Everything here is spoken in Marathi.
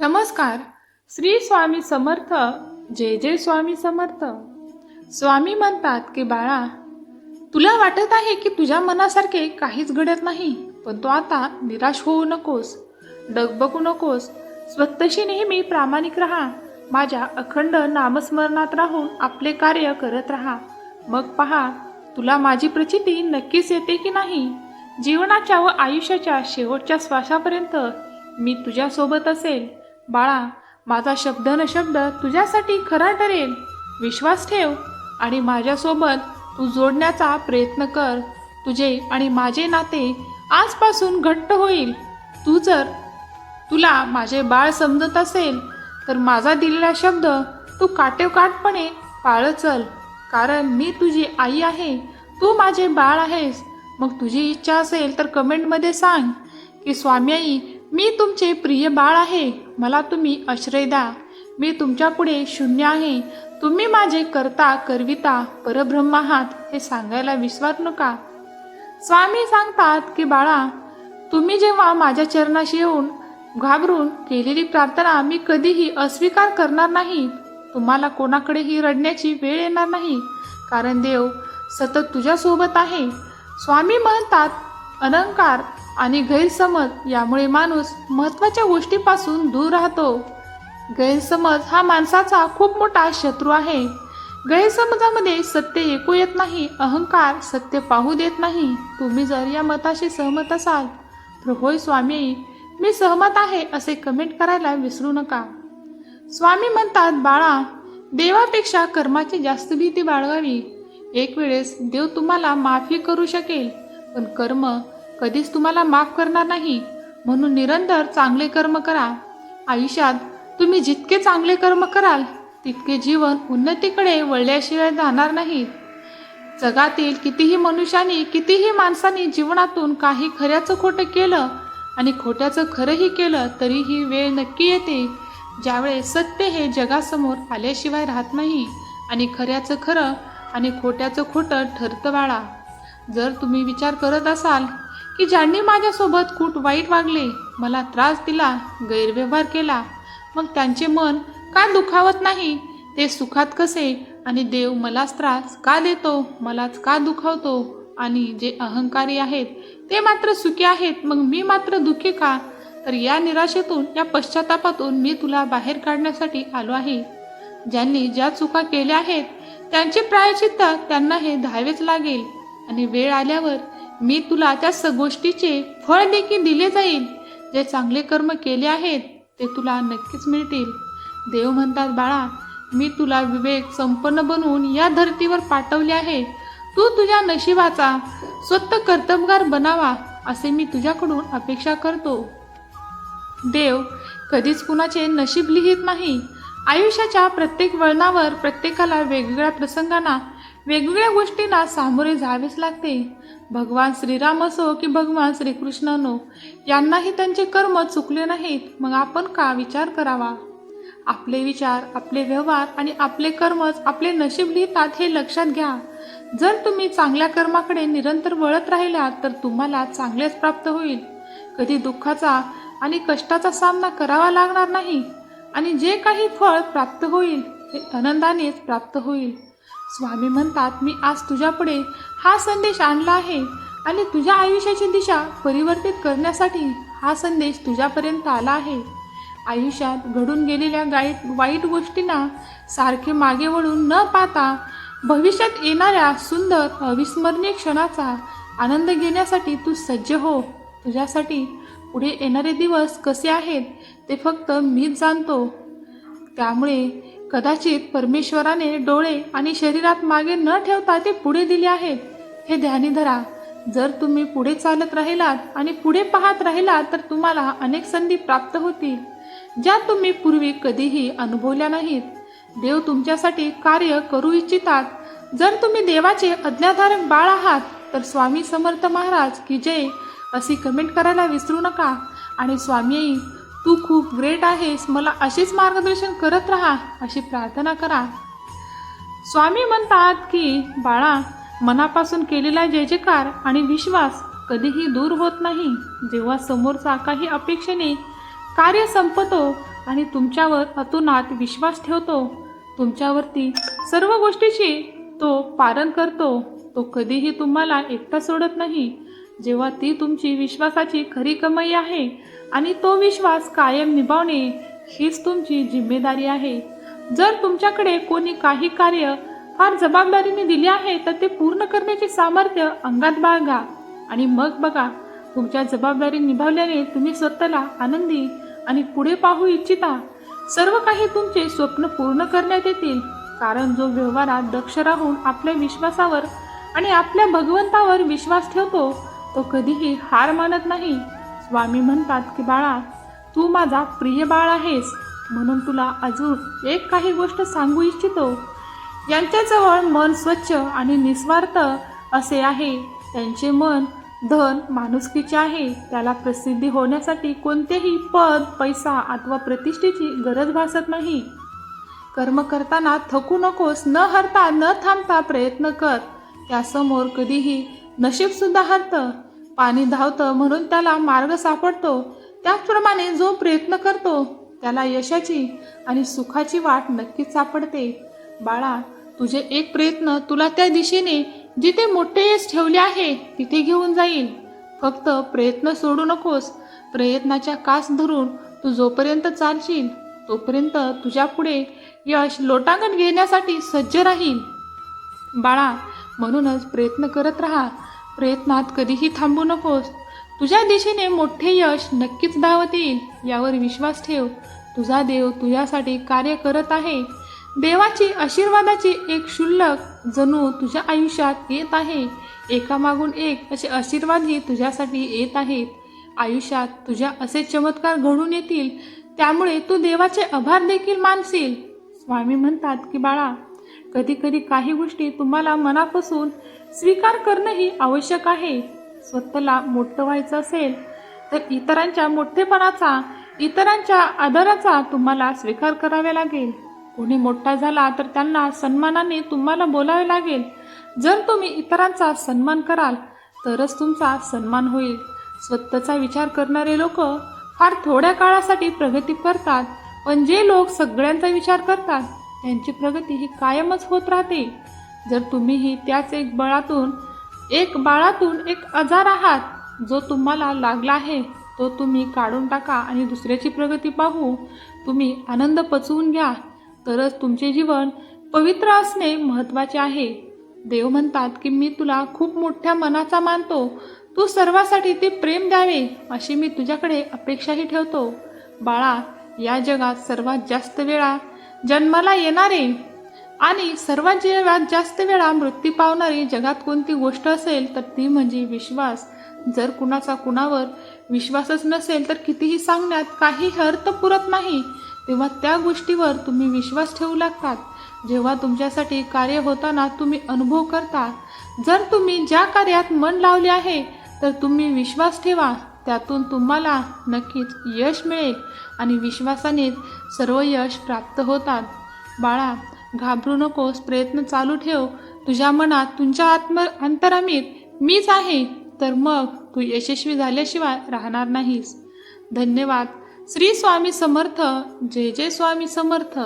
नमस्कार. श्री स्वामी समर्थ जय जय स्वामी समर्थ. स्वामी म्हणतात की बाळा तुला वाटत आहे की तुझ्या मनासारखे काहीच घडत नाही पण तू आता निराश होऊ नकोस डगबगू नकोस. स्वतःशी नेहमी प्रामाणिक राहा. माझ्या अखंड नामस्मरणात राहून आपले कार्य करत राहा. मग पहा तुला माझी प्रचिती नक्कीच येते की नाही? जीवनाच्या व आयुष्याच्या शेवटच्या श्वासापर्यंत मी तुझ्यासोबत असेल. बाळा माझा शब्द न शब्द तुझ्यासाठी खरा ठरेल. विश्वास ठेव आणि माझ्यासोबत तू जोडण्याचा प्रयत्न कर. तुझे आणि माझे नाते आजपासून घट्ट होईल. तू जर तुला माझे बाळ समजत असेल तर माझा दिलेला शब्द तू काटेकाटपणे पाळत चल. कारण मी तुझी आई आहे तू माझे बाळ आहेस. मग तुझी इच्छा असेल तर कमेंटमध्ये सांग की स्वामी आई मी तुमचे प्रिय बाळ आहे. मला तुम्ही आश्रय द्या. मी तुमच्यापुढे शून्य आहे. तुम्ही माझे करता करविता परब्रह्म आहात हे सांगायला विसरू नका. स्वामी सांगतात की बाळा तुम्ही जेव्हा माझ्या चरणाशी येऊन घाबरून केलेली प्रार्थना मी कधीही अस्वीकार करणार नाही. तुम्हाला कोणाकडेही रडण्याची वेळ येणार नाही. कारण देव सतत तुझ्यासोबत आहे. स्वामी म्हणतात अलंकार आणि गैरसमज यामुळे माणूस महत्त्वाच्या गोष्टीपासून दूर राहतो. गैरसमज हा माणसाचा खूप मोठा शत्रू आहे. गैरसमजामध्ये सत्य ऐकू येत नाही अहंकार सत्य पाहू देत नाही. तुम्ही जर या मताशी सहमत असाल तर होय स्वामी मी सहमत आहे असे कमेंट करायला विसरू नका. स्वामी म्हणतात बाळा देवापेक्षा कर्माची जास्त भीती बाळगावी. एक वेळेस देव तुम्हाला माफी करू शकेल पण कर्म कधीच तुम्हाला माफ करणार नाही. म्हणून निरंतर चांगले कर्म करा. आयुष्यात तुम्ही जितके चांगले कर्म कराल तितके जीवन उन्नतीकडे वळल्याशिवाय जाणार नाहीत जगातील कितीही मनुष्याने कितीही माणसांनी जीवनातून काही खऱ्याचं खोटं केलं आणि खोट्याचं खरंही केलं तरीही वेळ नक्की येते. ज्यावेळेस सत्य हे जगासमोर आल्याशिवाय राहत नाही आणि खऱ्याचं खरं आणि खोट्याचं खोटं ठरतं बाळा. जर तुम्ही विचार करत असाल की ज्यांनी माझ्यासोबत खूप वाईट वागले मला त्रास दिला गैरव्यवहार केला मग त्यांचे मन का दुखावत नाही? ते सुखात कसे? आणि देव मलाच त्रास का देतो? मलाच का दुखावतो? आणि जे अहंकारी आहेत ते मात्र सुखी आहेत मग मी मात्र दुःखी का? तर या निराशेतून या पश्चातापातून मी तुला बाहेर काढण्यासाठी आलो आहे. ज्यांनी ज्या चुका केल्या आहेत त्यांचे प्रायचित्त त्यांना हे धावेच लागेल. आणि वेळ आल्यावर मी तुला त्या स गोष्टीचे फळ देखील दिले जाईल. जे चांगले कर्म केले आहेत ते तुला नक्कीच मिळतील. देव म्हणतात बाळा मी तुला विवेक संपन्न बनवून या धर्तीवर पाठवले आहे. तू तुझ्या नशिबाचा स्वतः कर्तबगार बनावा असे मी तुझ्याकडून अपेक्षा करतो. देव कधीच कुणाचे नशीब लिहित नाही. आयुष्याच्या प्रत्येक वळणावर प्रत्येकाला वेगवेगळ्या प्रसंगांना वेगवेगळ्या गोष्टींना सामोरे जावेच लागते. भगवान श्रीराम असो की भगवान श्रीकृष्ण असो यांनाही त्यांचे कर्म चुकले नाहीत मग आपण का विचार करावा? आपले विचार आपले व्यवहार आणि आपले कर्मच आपले नशीब लिहितात हे लक्षात घ्या. जर तुम्ही चांगल्या कर्माकडे निरंतर वळत राहिलात तर तुम्हाला चांगलेच प्राप्त होईल. कधी दुःखाचा आणि कष्टाचा सामना करावा लागणार नाही आणि जे काही फळ प्राप्त होईल ते आनंदानेच प्राप्त होईल. स्वामी म्हणतात मी आज तुझ्यापुढे हा संदेश आणला आहे आणि तुझ्या आयुष्याची दिशा परिवर्तित करण्यासाठी हा संदेश तुझ्यापर्यंत आला आहे. आयुष्यात घडून गेलेल्या गाईट वाईट गोष्टींना सारखे मागे वळून न पाहता भविष्यात येणाऱ्या सुंदर अविस्मरणीय क्षणाचा आनंद घेण्यासाठी तू सज्ज हो. तुझ्यासाठी पुढे येणारे दिवस कसे आहेत ते फक्त मीच जाणतो. त्यामुळे कदाचित परमेश्वराने डोळे आणि शरीरात मागे न ठेवता ते पुढे दिले आहेत. हे ध्यानी धरा. जर तुम्ही पुढे चालत राहिलात आणि पुढे पाहत राहिलात तर तुम्हाला अनेक संधी प्राप्त होतील ज्या तुम्ही पूर्वी कधीही अनुभवल्या नाहीत. देव तुमच्यासाठी कार्य करू इच्छितात. जर तुम्ही देवाचे अज्ञाधारक बाळ आहात तर स्वामी समर्थ महाराज की जय अशी कमेंट करायला विसरू नका. आणि स्वामी तू खूप ग्रेट आहेस. मला असेच मार्गदर्शन करत राहा अशी प्रार्थना करा. स्वामी म्हणतात की बाळा मनापासून केलेला जय जयकार आणि विश्वास कधीही दूर होत नाही. जेव्हा समोरचा काही अपेक्षेने कार्य संपतो आणि तुमच्यावर अतुनात विश्वास ठेवतो तुमच्यावरती सर्व गोष्टीची तो पालन करतो तो कधीही तुम्हाला एकटा सोडत नाही. जेव्हा ती तुमची विश्वासाची खरी कमाई आहे आणि तो विश्वास कायम निभावणे हीच तुमची जिम्मेदारी आहे. जर तुमच्याकडे कोणी काही कार्य फार जबाबदारीने दिले आहे तर ते पूर्ण करण्याचे सामर्थ्य अंगात बाळगा. आणि मग बघा तुमच्या जबाबदारी निभावल्याने तुम्ही स्वतःला आनंदी आणि पुढे पाहू इच्छिता. सर्व काही तुमचे स्वप्न पूर्ण करण्यात येतील कारण जो व्यवहारात दक्ष राहून आपल्या विश्वासावर आणि आपल्या भगवंतावर विश्वास ठेवतो तो कधीही हार मानत नाही. स्वामी म्हणतात की बाळा तू माझा प्रिय बाळ आहेस म्हणून तुला अजून एक काही गोष्ट सांगू इच्छितो. यांच्याजवळ मन स्वच्छ आणि निस्वार्थ असे आहे. त्यांचे मन धन माणुसकीचे आहे. त्याला प्रसिद्धी होण्यासाठी कोणतेही पद पैसा अथवा प्रतिष्ठेची गरज भासत नाही. कर्म करताना थकू नकोस न हरता न थांबता प्रयत्न कर. त्यासमोर कधीही नशीब सुद्धा हरतं पाणी धावतं म्हणून त्याला मार्ग सापडतो. त्याचप्रमाणे जो प्रयत्न करतो त्याला यशाची आणि सुखाची वाट नक्कीच सापडते. बाळा तुझे एक प्रयत्न तुला त्या दिशेने जिथे मोठे यश ठेवले आहे तिथे घेऊन जाईल. फक्त प्रयत्न सोडू नकोस. प्रयत्नाच्या कास धरून तू जोपर्यंत चालशील तोपर्यंत तुझ्या पुढे यश लोटांगण घेण्यासाठी सज्ज राहील. बाळा म्हणूनच प्रयत्न करत राहा. प्रयत्नात कधीही थांबू नकोस. तुझ्या दिशेने मोठे यश नक्कीच धावत येईल यावर विश्वास ठेव. तुझा देव तुझ्यासाठी कार्य करत आहे. देवाची आशीर्वादाची एक क्षुल्लक जणू तुझ्या आयुष्यात येत आहे. एकामागून एक असे आशीर्वादही तुझ्यासाठी येत आहेत. आयुष्यात तुझ्या असे चमत्कार घडून येतील त्यामुळे तू देवाचे आभार देखील मानशील. स्वामी म्हणतात की बाळा कधी कधी काही गोष्टी तुम्हाला मनापासून स्वीकार करणंही आवश्यक आहे. स्वतःला मोठं व्हायचं असेल तर इतरांच्या मोठेपणाचा इतरांच्या आदराचा तुम्हाला स्वीकार करावा लागेल. कोणी मोठा झाला तर त्यांना सन्मानाने तुम्हाला बोलावे लागेल. जर तुम्ही इतरांचा सन्मान कराल तरच तुमचा सन्मान होईल. स्वतःचा विचार करणारे लोक फार थोड्या काळासाठी प्रगती करतात पण जे लोक सगळ्यांचा विचार करतात त्यांची प्रगती ही कायमच होत राहते. जर तुम्हीही त्याच एक बळातून एक बाळातून एक आजार आहात जो तुम्हाला लागला आहे तो तुम्ही काढून टाका आणि दुसऱ्याची प्रगती पाहू. तुम्ही आनंद पचवून घ्या. तरच तुमचे जीवन पवित्र असणे महत्त्वाचे आहे. देव म्हणतात की मी तुला खूप मोठ्या मनाचा मानतो. तू सर्वासाठी ते प्रेम द्यावे अशी मी तुझ्याकडे अपेक्षाही ठेवतो. बाळा या जगात सर्वात जास्त वेळा जन्माला येणारे. आणि सर्वात जगात जास्त वेळा मृत्यू पावणारी जगात कोणती गोष्ट असेल तर ती म्हणजे विश्वास. जर कुणाचा कुणावर विश्वासच नसेल तर कितीही सांगण्यात काही अर्थ पुरत नाही. तेव्हा त्या गोष्टीवर तुम्ही विश्वास ठेवू लागतात. जेव्हा तुमच्यासाठी कार्य होताना तुम्ही अनुभव करता. जर तुम्ही ज्या कार्यात मन लावले आहे तर तुम्ही विश्वास ठेवा. त्यातून तुम्हाला नक्कीच यश मिळेल आणि विश्वासाने सर्व यश प्राप्त होतात. बाळा घाबरू नकोस. प्रयत्न चालू ठेव. तुझ्या मनात तुमच्या आत्म अंतरामीत मीच आहे. तर मग तू यशस्वी झाल्याशिवाय राहणार नाहीस. धन्यवाद. श्री स्वामी समर्थ. जय जय स्वामी समर्थ.